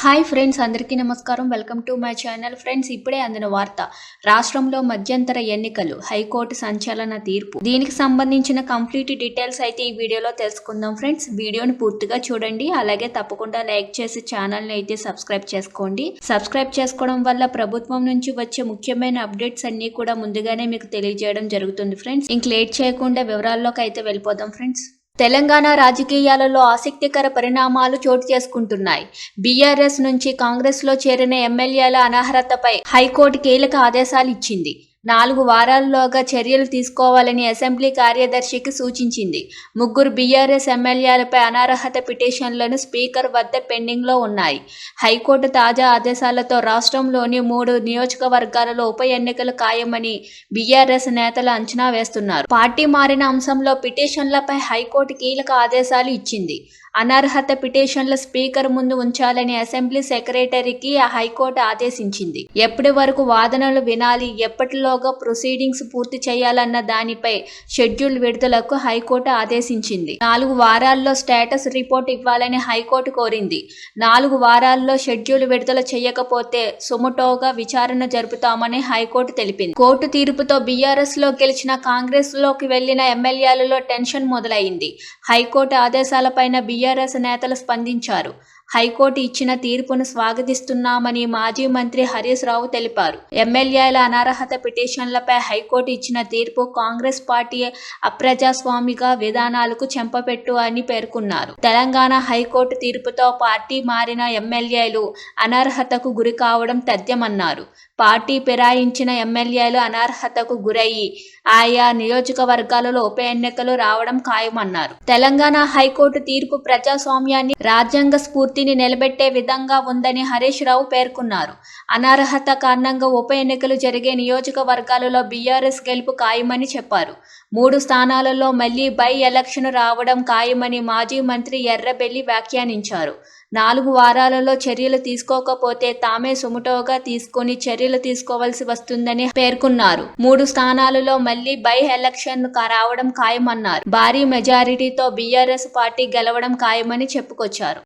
Hi friends అందరికీ నమస్కారం. Welcome to my channel. Friends ఇప్పుడే అందిన వార్త. రాష్ట్రంలో మధ్యంతర ఎన్నికలు హైకోర్టు సంచలన తీర్పు. దీనికి సంబంధించిన కంప్లీట్ డీటెయిల్స్ అయితే ఈ వీడియోలో తెలుసుకుందాం ఫ్రెండ్స్. వీడియోని పూర్తిగా చూడండి. అలాగే తప్పకుండా లైక్ చేసి ఛానల్ని అయితే సబ్స్క్రైబ్ చేసుకోండి. సబ్స్క్రైబ్ చేసుకోవడం వల్ల ప్రభుత్వం నుంచి వచ్చే ముఖ్యమైన అప్డేట్స్ అన్ని కూడా ముందుగానే మీకు తెలియజేయడం జరుగుతుంది ఫ్రెండ్స్. ఇంక లేట్ చేయకుండా వివరాల్లోకి అయితే వెళ్ళిపోదాం ఫ్రెండ్స్. తెలంగాణ రాజకీయాలలో ఆసక్తికర పరిణామాలు చోటు చేసుకుంటున్నాయి. బీఆర్ఎస్ నుంచి కాంగ్రెస్లో చేరిన ఎమ్మెల్యేల అనర్హతపై హైకోర్టు కీలక ఆదేశాలు ఇచ్చింది. నాలుగు వారాల్లోగా చర్యలు తీసుకోవాలని అసెంబ్లీ కార్యదర్శికి సూచించింది. ముగ్గురు బీఆర్ఎస్ ఎమ్మెల్యేలపై అనర్హత పిటిషన్లను స్పీకర్ వద్ద పెండింగ్లో ఉన్నాయి. హైకోర్టు తాజా ఆదేశాలతో రాష్ట్రంలోని మూడు నియోజకవర్గాలలో ఉప ఎన్నికలు ఖాయమని బీఆర్ఎస్ నేతలు అంచనా వేస్తున్నారు. పార్టీ మారిన అంశంలో పిటిషన్లపై హైకోర్టు కీలక ఆదేశాలు ఇచ్చింది. అనర్హత పిటిషన్ల స్పీకర్ ముందు ఉంచాలని అసెంబ్లీ సెక్రటరీకి హైకోర్టు ఆదేశించింది. ఎప్పటి వరకు వాదనలు వినాలి ఎప్పటిలో ఎప్పటిలోగా ప్రొసీడింగ్స్ పూర్తి చేయాలన్న దానిపై షెడ్యూల్ విడుదలకు హైకోర్టు ఆదేశించింది. నాలుగు వారాల్లో స్టేటస్ రిపోర్ట్ ఇవ్వాలని హైకోర్టు కోరింది. నాలుగు వారాల్లో షెడ్యూల్ విడుదల చేయకపోతే సుమటోగా విచారణ జరుపుతామని హైకోర్టు తెలిపింది. కోర్టు తీర్పుతో బీఆర్ఎస్లో గెలిచిన కాంగ్రెస్లోకి వెళ్ళిన ఎమ్మెల్యేలలో టెన్షన్ మొదలైంది. హైకోర్టు ఆదేశాలపైన బీఆర్ఎస్ నేతలు స్పందించారు. హైకోర్టు ఇచ్చిన తీర్పును స్వాగతిస్తున్నామని మాజీ మంత్రి హరీష్ రావు తెలిపారు. ఎమ్మెల్యేల అనర్హత పిటిషన్లపై హైకోర్టు ఇచ్చిన తీర్పు కాంగ్రెస్ పార్టీ అప్రజాస్వామిక విధానాలకు చెంపపెట్టు అని పేర్కొన్నారు. తెలంగాణ హైకోర్టు తీర్పుతో పార్టీ మారిన ఎమ్మెల్యేలు అనర్హతకు గురి కావడం తథ్యమన్నారు. పార్టీ ఫిరాయించిన ఎమ్మెల్యేలు అనర్హతకు గురయ్యి ఆయా నియోజకవర్గాలలో ఉప ఎన్నికలు రావడం ఖాయమన్నారు. తెలంగాణ హైకోర్టు తీర్పు ప్రజాస్వామ్యాన్ని రాజ్యాంగ స్ఫూర్తిని నిలబెట్టే విధంగా ఉందని హరీష్ రావు పేర్కొన్నారు. అనర్హత కారణంగా ఉప ఎన్నికలు జరిగే నియోజకవర్గ వర్గాలలో బీఆర్ఎస్ గెలుపు ఖాయమని చెప్పారు. మూడు స్థానాలలో మళ్ళీ బై ఎలక్షన్ రావడం ఖాయమని మాజీ మంత్రి ఎర్రబెల్లి వ్యాఖ్యానించారు. నాలుగు వారాలలో చర్యలు తీసుకోకపోతే తామే సుముటోగా తీసుకొని చర్యలు తీసుకోవాల్సి వస్తుందని పేర్కొన్నారు. మూడు స్థానాలలో మళ్ళీ బై ఎలక్షన్ రావడం ఖాయమన్నారు. భారీ మెజారిటీతో బీఆర్ఎస్ పార్టీ గెలవడం ఖాయమని చెప్పుకొచ్చారు.